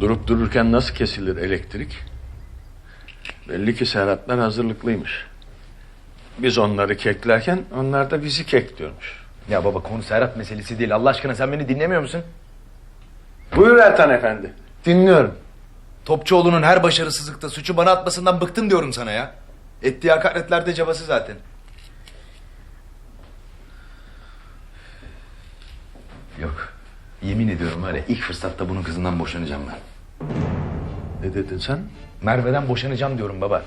Durup dururken nasıl kesilir elektrik? Belli ki Serhatlar hazırlıklıymış. Biz onları keklerken onlar da bizi kekliyormuş. Ya baba konu Serhat meselesi değil. Allah aşkına sen beni dinlemiyor musun? Buyur Ertan Efendi. Dinliyorum. Topçuoğlu'nun her başarısızlıkta suçu bana atmasından bıktım diyorum sana ya. Ettiği hakaretler de cabası zaten. Yok. Yemin ediyorum var ya ilk fırsatta bunun kızından boşanacağım ben. Ne dedin sen? Merve'den boşanacağım diyorum baba.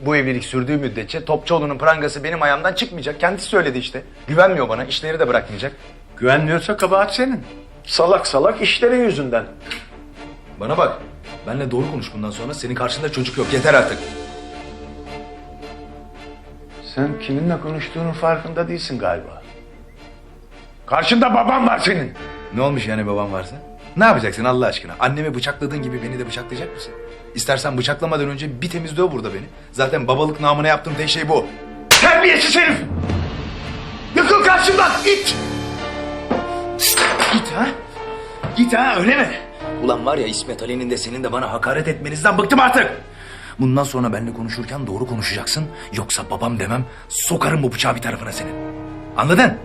Bu evlilik sürdüğü müddetçe Topçuoğlu'nun prangası benim ayağımdan çıkmayacak. Kendisi söyledi işte. Güvenmiyor bana, işleri de bırakmayacak. Güvenmiyorsa kabahat senin. Salak salak işlerin yüzünden. Bana bak. Benle doğru konuş bundan sonra. Senin karşında çocuk yok. Yeter artık. Sen kiminle konuştuğunun farkında değilsin galiba. Karşında babam var senin. Ne olmuş yani babam varsa? Ne yapacaksın Allah aşkına? Annemi bıçakladığın gibi beni de bıçaklayacak mısın? İstersen bıçaklamadan önce bir temiz döv burada beni. Zaten babalık namına yaptığım tek şey bu. Terbiyesiz herif! Yıkıl karşımdan it! Git ha? Git ha öyle mi? Ulan var ya İsmet Ali'nin de senin de bana hakaret etmenizden bıktım artık. Bundan sonra benimle konuşurken doğru konuşacaksın. Yoksa babam demem sokarım bu bıçağı bir tarafına senin. Anladın?